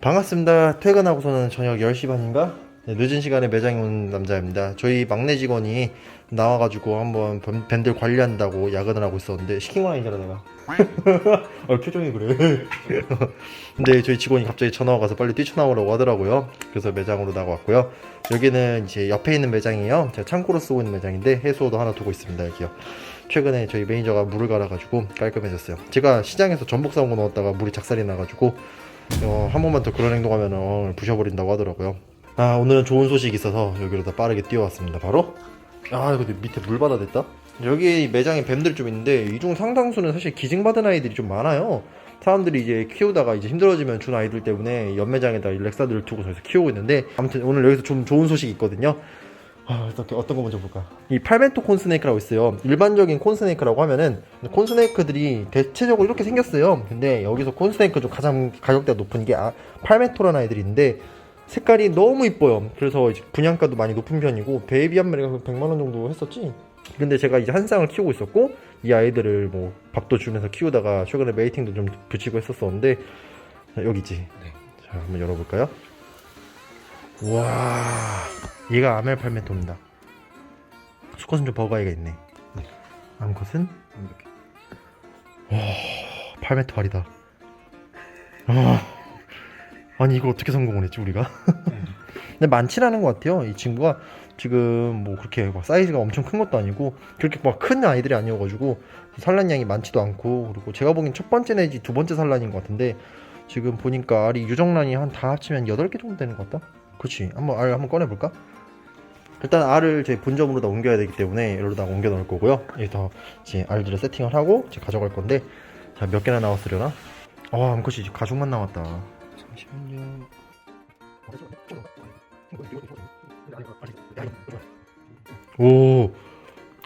반갑습니다. 퇴근하고서는 저녁 10시 반인가? 네, 늦은 시간에 매장에 온 남자입니다. 저희 막내 직원이 나와가지고 한번 밴- 밴들 관리한다고 야근을 하고 있었는데 시킨 건 아니잖아 내가. 어, 표정이 그래. 근데 저희 직원이 갑자기 전화가 가서 빨리 뛰쳐나오라고 하더라고요. 그래서 매장으로 나가왔고요. 여기는 이제 옆에 있는 매장이에요. 제가 창고로 쓰고 있는 매장인데 해수호도 하나 두고 있습니다. 여기요. 최근에 저희 매니저가 물을 갈아가지고 깔끔해졌어요. 제가 시장에서 전복 사온 거 넣었다가 물이 작살이 나가지고 어, 한 번만 더 그런 행동하면 어, 부셔버린다고 하더라고요. 아 오늘은 좋은 소식이 있어서 여기로 다 빠르게 뛰어왔습니다. 바로 아 이거 밑에 물 받아댔다. 여기 매장에 뱀들 좀 있는데 이 중 상당수는 사실 기증받은 아이들이 좀 많아요. 사람들이 이제 키우다가 이제 힘들어지면 준 아이들 때문에 연매장에다 이 렉사들을 두고 저기서 키우고 있는데 아무튼 오늘 여기서 좀 좋은 소식이 있거든요. 아, 어떻게 어떤 거 먼저 볼까? 이 팔멘토 콘스네이크라고 있어요. 일반적인 콘스네이크라고 하면은 콘스네이크들이 대체적으로 이렇게 생겼어요. 근데 여기서 콘스네이크 중 가장 가격대가 높은 게 아, 팔멘토라는 아이들이 있는데 색깔이 너무 이뻐요. 그래서 이제 분양가도 많이 높은 편이고 베이비 한 마리가 100만 원 정도 했었지. 근데 제가 이제 한 쌍을 키우고 있었고 이 아이들을 뭐 밥도 주면서 키우다가 최근에 메이팅도 좀 붙이고 했었었는데 자, 여기 있지. 네. 자 한번 열어볼까요? 와 얘가 아멜 팔멘토입니다. 수컷은 좀 버가이가 있네. 암컷은 이렇게. 팔멘토 알이다. 아, 아니 이걸 어떻게 성공을 했지 우리가? 근데 많지는 않은 것 같아요. 이 친구가 지금 뭐 그렇게 막 사이즈가 엄청 큰 것도 아니고 그렇게 막 큰 아이들이 아니어가지고 산란량이 많지도 않고 그리고 제가 보기엔 첫 번째 내지 두 번째 산란인 것 같은데 지금 보니까 알이 유정란이 한 다 합치면 8개 정도 되는 것 같다? 그치. 한번 알 한번 꺼내 볼까? 일단 알을 제 본점으로 다 옮겨야 되기 때문에 여기다 옮겨 놓을 거고요. 여기다 이제 알들을 세팅을 하고 이제 가져갈 건데 자 몇 개나 나왔으려나? 어 암컷이 이제 가죽만 나왔다. 잠시만요. 오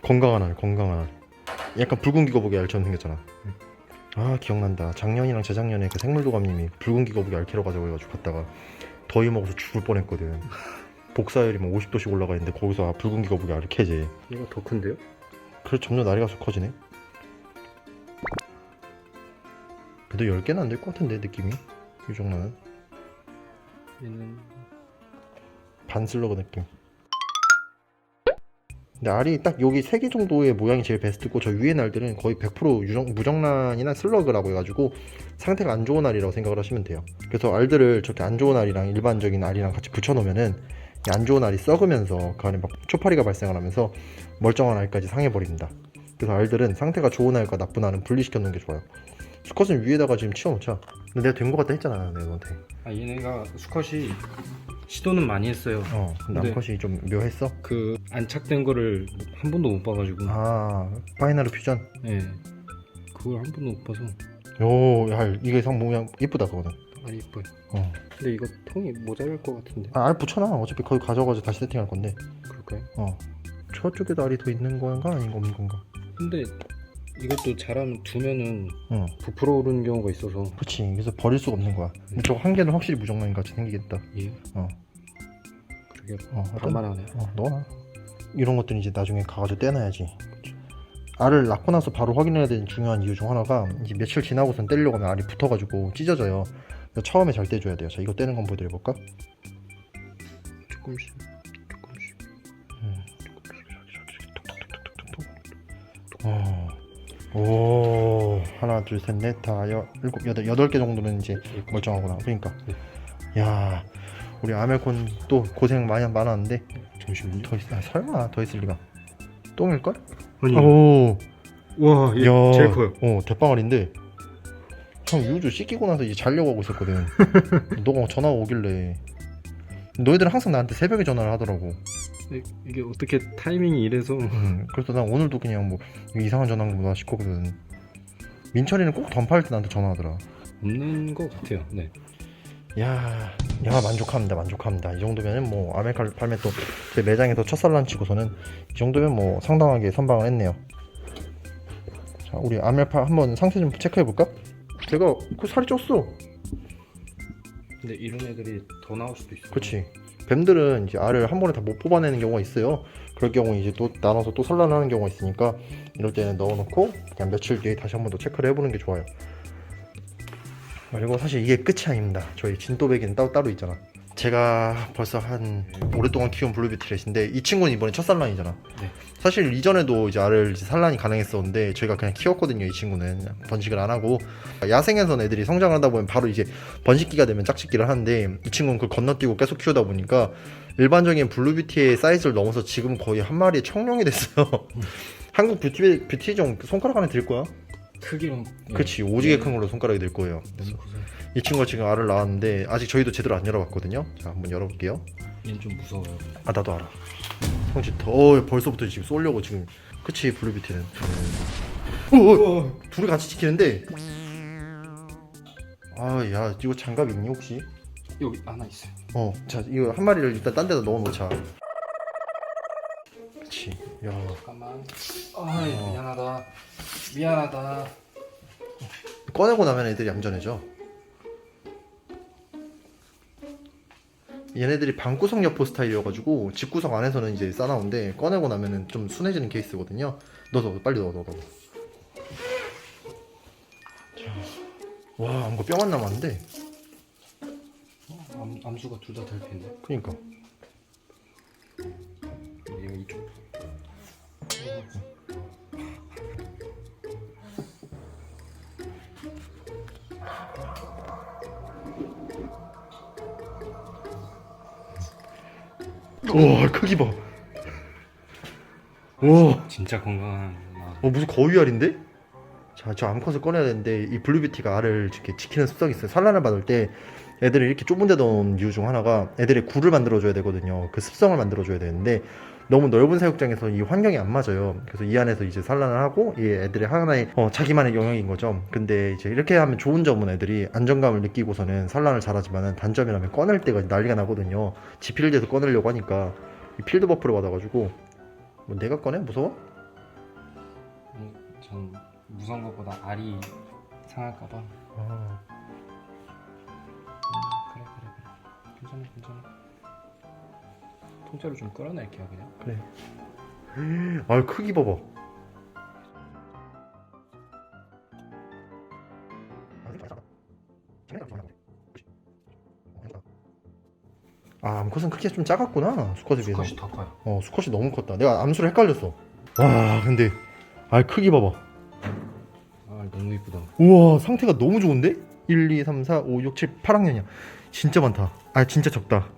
건강한 알 건강한 알. 약간 붉은 기거북이 알처럼 생겼잖아. 아 기억난다. 작년이랑 재작년에 그 생물도감님이 붉은 기거북이 알 캐러 가자고 해가지고 갔다가 더위 먹어서 죽을 뻔했거든. 복사열이 뭐 50도씩 올라가 있는데 거기서 아, 붉은 기거북이 캐지. 얘가 더 큰데요? 그래 점점 나이가 쑥 커지네. 그래도 10개는 안 될 것 같은데 느낌이? 이 정도는. 얘는 반슬러그 느낌. 근데 알이 딱 여기 세 개 정도의 모양이 제일 베스트고 저 위에 날들은 거의 100% 유정, 무정란이나 슬러그라고 해가지고 상태가 안 좋은 알이라고 생각을 하시면 돼요. 그래서 알들을 저렇게 안 좋은 알이랑 일반적인 알이랑 같이 붙여놓으면은 이안 좋은 알이 썩으면서 그 안에 막 초파리가 발생을 하면서 멀쩡한 알까지 상해버립니다. 그래서 알들은 상태가 좋은 알과 나쁜 알은 분리시켜 놓는 게 좋아요. 수컷은 위에다가 지금 치워놓자. 근데 내가 된것 같다 했잖아, 내가 너한테. 아 얘네가 수컷이 시도는 많이 했어요. 어, 근데 네. 암컷이 좀 묘했어? 그 안착된 거를 한 번도 못 봐가지고. 아 파이널 퓨전 예. 그걸 한 번도 못 봐서 요야 이게 상 모양 이쁘다 그거는 아 이뻐요. 어. 근데 이거 통이 모자랄 것 같은데. 아, 알 붙여놔 어차피 거기 가져가서 다시 세팅할 건데 그럴까요? 어 저쪽에도 알이 더 있는 건가 아닌 거 건가 근데 이것도 잘하면 두면은 어 부풀어 오르는 경우가 있어서. 그치 그래서 버릴 수가 없는 거야 근데 저거 한 개는 확실히 무정란 같이 생기겠다 예. 어. 그러게 어 하여튼 반만하네요. 어 넣어놔 이런 것들은 이제 나중에 가가지고 떼놔야지 알을 낳고 나서 바로 확인해야 되는 중요한 이유 중 하나가 이제 며칠 지나고선 떼려고 하면 알이 붙어가지고 찢어져요 그래서 처음에 잘 떼줘야 돼요 자 이거 떼는 건 보여드려볼까 조금씩. 오 하나 둘 셋 넷 다 여, 일곱 여덟 여덟 개 정도는 이제 멀쩡하구나. 그러니까. 야 우리 아멜콘 또 고생 많이 많았는데 잠시만요. 더 있, 아, 설마 더 있을 리가? 똥일 걸? 아니. 오. 와, 얘 야, 제일 커요. 어 대빵알인데. 형 유주 씻기고 나서 이제 자려고 하고 있었거든. 너가 전화가 오길래. 너희들은 항상 나한테 새벽에 전화를 하더라고 이- 이게 어떻게 타이밍이 이래서 음, 그래서 난 오늘도 그냥 뭐 이상한 전화인 거보다 싶거든. 민철이는 꼭 던파할 때 나한테 전화하더라. 없는 것 같아요. 네. 야, 야 만족합니다, 만족합니다. 이 정도면은 뭐 아메리카 팔면 또제 매장에서 첫 산란 치고서는 이 정도면 뭐 상당하게 선방을 했네요. 자, 우리 아멜파 한번 상태 좀 체크해 볼까? 제가 그 살이 쪘어. 근데 이런 애들이 더 나올 수도 있어요. 그렇지. 뱀들은 이제 알을 한 번에 다 못 뽑아내는 경우가 있어요. 그럴 경우 이제 또 나눠서 또 산란을 하는 경우가 있으니까 이럴 때는 넣어놓고 그냥 며칠 뒤에 다시 한 번 더 체크를 해보는 게 좋아요. 그리고 사실 이게 끝이 아닙니다. 저희 진또배기는 따로 따로 있잖아. 제가 벌써 한 오랫동안 키운 블루비트렛인데 이 친구는 이번에 첫 산란이잖아. 네. 사실 이전에도 이제 알을 이제 산란이 가능했었는데 저희가 그냥 키웠거든요. 이 친구는 번식을 안 하고 야생에서는 애들이 성장하다 보면 바로 이제 번식기가 되면 짝짓기를 하는데 이 친구는 그걸 건너뛰고 계속 키우다 보니까 일반적인 블루뷰티의 사이즈를 넘어서 지금 거의 한 마리의 청룡이 됐어요. 한국 뷰티 뷰티종 손가락 안에 들 거야. 크기로 네. 그치 오지게 큰 걸로 손가락이 될 거예요. 너무 커서 이 친구가 지금 알을 낳았는데 아직 저희도 제대로 안 열어봤거든요. 자 한번 열어볼게요. 얘는 좀 무서워요. 아 나도 알아. 형지 더 벌써부터 지금 쏠려고 지금 그치 블루뷰티는. 오, 오, 둘이 같이 지키는데. 아야 이거 장갑 있니 혹시? 여기 하나 있어요. 어, 자 이거 한 마리를 일단 딴 데다 넣어놓자. 야, 잠깐만. 아 미안하다. 미안하다. 꺼내고 나면 애들이 얌전해져. 얘네들이 방구석 여포 스타일이어가지고 집구석 안에서는 이제 싸나운데 꺼내고 나면은 좀 순해지는 케이스거든요. 넣어, 빨리 넣어, 넣어, 넣어. 자, 와, 뭔가 뼈만 남았는데. 어, 암, 암수가 둘 다 될 텐데. 그니까. 와, 크기 봐. 와. 진짜 건강한 나. 어 무슨 거위알인데? 자, 저 암컷을 꺼내야 되는데 이 블루비티가 알을 이렇게 지키는 습성이 있어요. 산란을 받을 때 애들을 이렇게 좁은 데 넣은 이유 중 하나가 애들의 굴을 만들어줘야 되거든요. 그 습성을 만들어줘야 되는데 너무 넓은 사육장에서 이 환경이 안 맞아요. 그래서 이 안에서 이제 산란을 하고 이 애들의 하나의 어, 자기만의 영역인 거죠. 근데 이제 이렇게 하면 좋은 점은 애들이 안정감을 느끼고서는 산란을 잘하지만은 단점이라면 꺼낼 때가 난리가 나거든요. 지필드에서 꺼내려고 하니까 이 필드 버프를 받아가지고 뭐 내가 꺼내 무서워? 음, 전 무서운 것보다 알이 상할까봐. 음, 아. 그래 그래 그래. 괜찮아 괜찮아. 통째로 좀 끌어낼게요 그냥. 그래. 아 크기 봐봐. 아 암컷은 크기가 좀 작았구나 수컷에 비해서. 수컷이 더 커요. 어 수컷이 너무 컸다. 내가 암수를 헷갈렸어. 와 근데 알 크기 봐봐. 아 너무 이쁘다. 우와 상태가 너무 좋은데? 1, 2, 3, 4, 5, 6, 7, 8학년이야. 진짜 많다. 아 진짜 적다.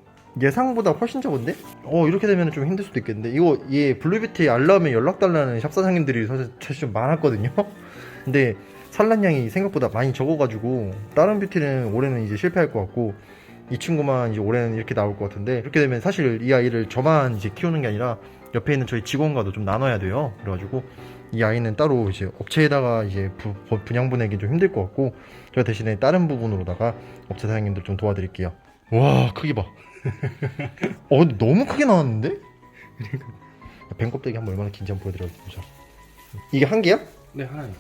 예상보다 훨씬 적은데? 어 이렇게 되면 좀 힘들 수도 있겠는데 이거 얘 블루비티 알라면 연락 달라는 샵 사장님들이 사실, 사실 좀 많았거든요. 근데 산란량이 생각보다 많이 적어가지고 다른 뷰티는 올해는 이제 실패할 것 같고 이 친구만 이제 올해는 이렇게 나올 것 같은데 이렇게 되면 사실 이 아이를 저만 이제 키우는 게 아니라 옆에 있는 저희 직원과도 좀 나눠야 돼요. 그래가지고 이 아이는 따로 이제 업체에다가 이제 분양 보내기 좀 힘들 것 같고 제가 대신에 다른 부분으로다가 업체 사장님들 좀 도와드릴게요. 와 크기 봐. 어 근데 너무 크게 나왔는데? 뱀 껍데기 한번 얼마나 긴지 한번 보여드려 보자. 이게 한 개야? 네 하나요.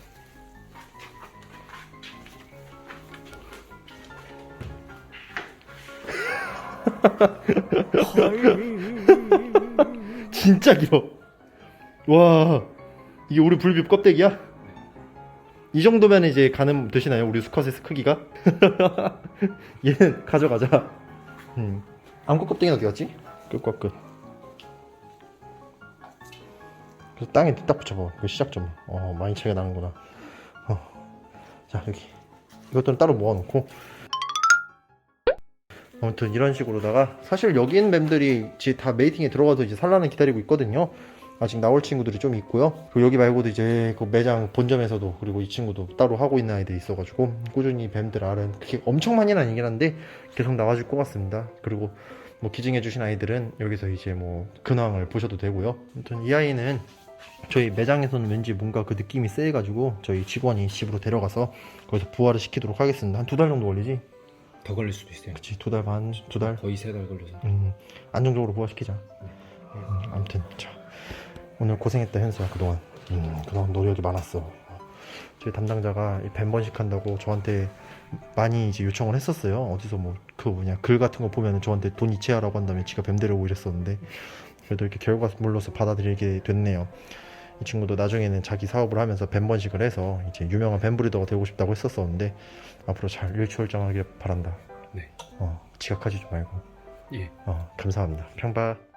진짜 길어. 와 이게 우리 불비 껍데기야? 이 정도면 이제 가는 되시나요? 우리 수컷의 크기가? 얘는 가져가자. 음. 암컷 껍데기는 어디 갔지? 끝과 끝. 그래서 땅에 딱 붙여봐. 그 시작점. 어 많이 차이가 나는구나. 어. 자 여기 이것들은 따로 모아놓고. 아무튼 이런 식으로다가 사실 여기 있는 뱀들이 다 메이팅에 들어가서 이제 산란을 기다리고 있거든요. 아직 나올 친구들이 좀 있고요. 그리고 여기 말고도 이제 그 매장 본점에서도 그리고 이 친구도 따로 하고 있는 아이들이 있어가지고 꾸준히 뱀들 알은 그렇게 엄청 많이는 아니긴 한데 계속 나와줄 것 같습니다. 그리고 뭐 기증해주신 아이들은 여기서 이제 뭐 근황을 보셔도 되고요. 아무튼 이 아이는 저희 매장에서는 왠지 뭔가 그 느낌이 세가지고 저희 직원이 집으로 데려가서 거기서 부화를 시키도록 하겠습니다. 한 두 달 정도 걸리지? 더 걸릴 수도 있어요. 그치 두 달 반, 두 달. 거의 세 달 걸려서. 음, 안정적으로 부화시키자. 음, 아무튼 자 오늘 고생했다 현수야 그동안. 음, 그동안 노력이 많았어. 저희 담당자가 이 뱀번식 한다고 저한테 많이 이제 요청을 했었어요. 어디서 뭐 그 뭐냐 글 같은 거 보면은 저한테 돈 이체하라고 한다면 지가 뱀 데려오고 이랬었는데 그래도 이렇게 결과물로서 받아들이게 됐네요. 이 친구도 나중에는 자기 사업을 하면서 뱀 번식을 해서 이제 유명한 뱀 브리더가 되고 싶다고 했었었는데 앞으로 잘 일취월장하길 바란다. 네. 어, 지각하지 좀 말고. 예. 어, 감사합니다. 평바.